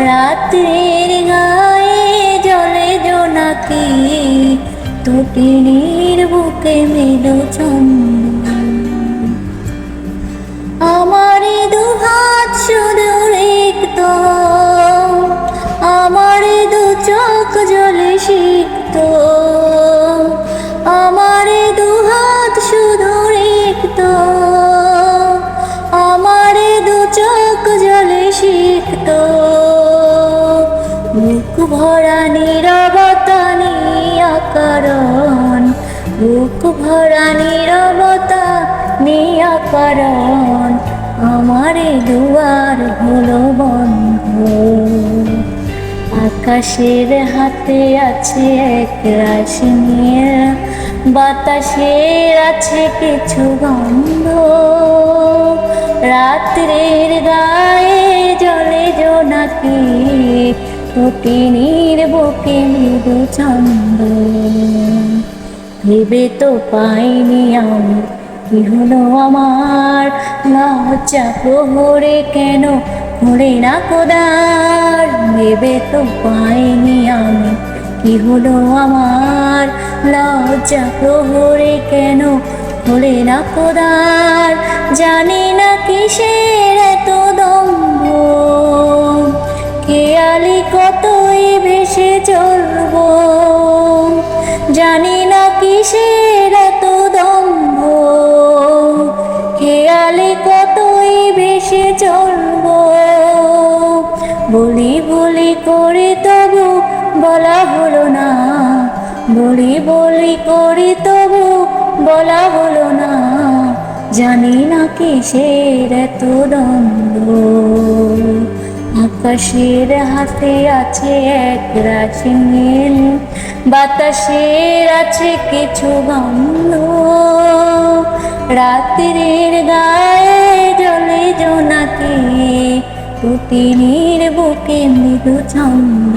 রাত্রির গায়ে জলে জোনাকি তটিনীর বুকে মেলো ছন্দ আমার দুহাত শুধু রিক্ত, আমার দু চোখ জলে সিক্ত। ভরা নীরবতা নিয়াকরণ বুক ভরা নীরবতা নিয়াকরণ আমার দুয়ার হলো বন্ধ। আকাশের হাতে আছে এক রাশি নিয়ে, বাতাসের আছে কিছু গন্ধ। রাত্রের গায়ে তটিনীর বুকে মৃদু চন্দ। ভেবে তো পাইনি আমি কি হলো আমার? লজ্জা প্রহরে কেন ঘুরে না কোদার ভেবে তো পাইনি আমি কি হলো আমার? লজ্জা প্রহরে কেন ঘুরে না কোদার জানি না কিসের কেয়ালি কতই ভেসে চলবো? জানি না কিসের এত দম্ভ। খেয়ালে কতই ভেসে চলবো? বলি বলি করে তবু বলা হলো না। বলি বলি করে তবু বলা হলো না। জানি না কিসের এত দ্বন্দ্ব আকাশের হাতে আছে এক রাশি নীল বাতাসের আছে কিছু গন্ধ। রাত্রির গায়ে জলে জোনাকে। প্রতিনির বুকে মৃদু ছন্দ।